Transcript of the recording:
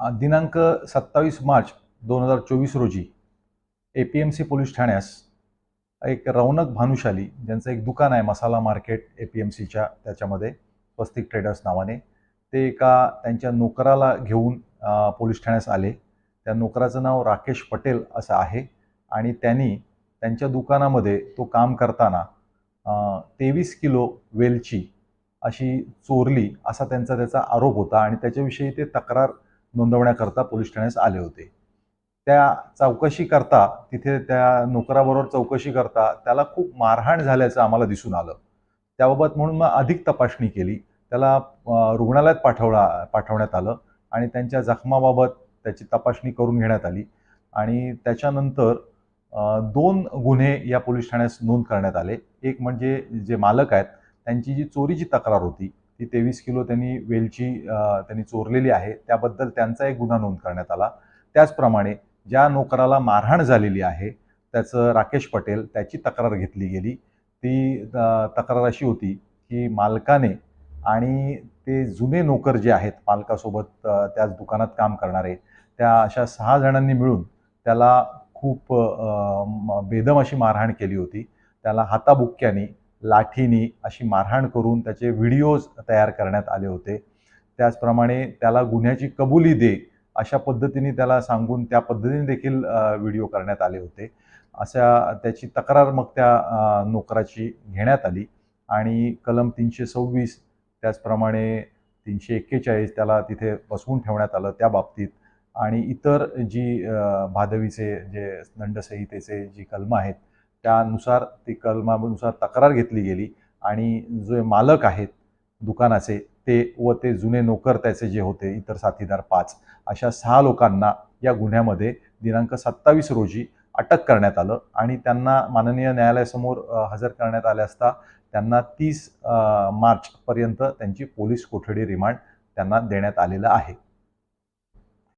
दिनांक सत्तावीस मार्च दोन हजार चोवीस रोजी A P M C police ठाण्यास एक रौनक भानुशाली ज्यांचं एक दुकान आहे masala market A P M सीच्या त्याच्यामध्ये स्वस्तिक ट्रेडर्स नावाने ते एका त्यांच्या नोकराला घेऊन पोलीस ठाण्यास आले. त्या नोकराचं नाव राकेश पटेल असं आहे आणि त्यांनी त्यांच्या दुकानामध्ये तो काम करताना तेवीस किलो वेलची अशी चोरली असा त्यांचा त्याचा आरोप होता आणि त्याच्याविषयी ते तक्रार नोंदवण्याकरता पोलीस ठाण्यास आले होते. त्या चौकशी करता तिथे त्या नोकराबरोबर चौकशी करता त्याला खूप मारहाण झाल्याचं आम्हाला दिसून आलं. त्याबाबत म्हणून मग अधिक तपासणी केली. त्याला रुग्णालयात पाठवला पाठवण्यात आलं आणि त्यांच्या जखमाबाबत त्याची तपासणी करून घेण्यात आली. आणि त्याच्यानंतर दोन गुन्हे या पोलीस ठाण्यास नोंद करण्यात आले. एक म्हणजे जे मालक आहेत त्यांची जी चोरीची तक्रार होती ती तेवीस किलो त्यांनी वेलची त्यांनी चोरलेली आहे. त्याबद्दल त्यांचा एक गुन्हा नोंद करण्यात आला. त्याचप्रमाणे ज्या नोकराला मारहाण झालेली आहे त्याचं राकेश पटेल त्याची तक्रार घेतली गेली. ती तक्रार अशी होती की मालकाने आणि ते जुने नोकर जे आहेत मालकासोबत त्याच दुकानात काम करणारे त्या अशा सहा जणांनी मिळून त्याला खूप बेदम अशी मारहाण केली होती. त्याला हाताबुक्क्यानी लाठीनी अशी मारहाण करून त्याचे व्हिडिओज तयार करण्यात आले होते. त्याचप्रमाणे त्याला गुन्ह्याची कबुली दे अशा पद्धतीने त्याला सांगून त्या पद्धतीने देखील व्हिडिओ करण्यात आले होते. अशा त्याची तक्रार मग त्या नोकराची घेण्यात आली आणि कलम तीनशे सव्वीस त्याचप्रमाणे तीनशे एक्केचाळीस त्याला तिथे बसवून ठेवण्यात आलं त्या बाबतीत. आणि इतर जी भादवीचे जे दंडसंहितेचे जी कलमं आहेत त्यानुसार ती कलमानुसार तक्रार घेतली गेली आणि जे मालक आहेत दुकानाचे ते व ते जुने नोकर त्याचे जे होते इतर साथीदार पाच अशा सहा लोकांना या गुन्ह्यामध्ये दिनांक सत्तावीस रोजी अटक करण्यात आलं आणि त्यांना माननीय न्यायालयासमोर हजर करण्यात आले असता त्यांना तीस मार्चपर्यंत त्यांची पोलीस कोठडी रिमांड त्यांना देण्यात आलेलं आहे.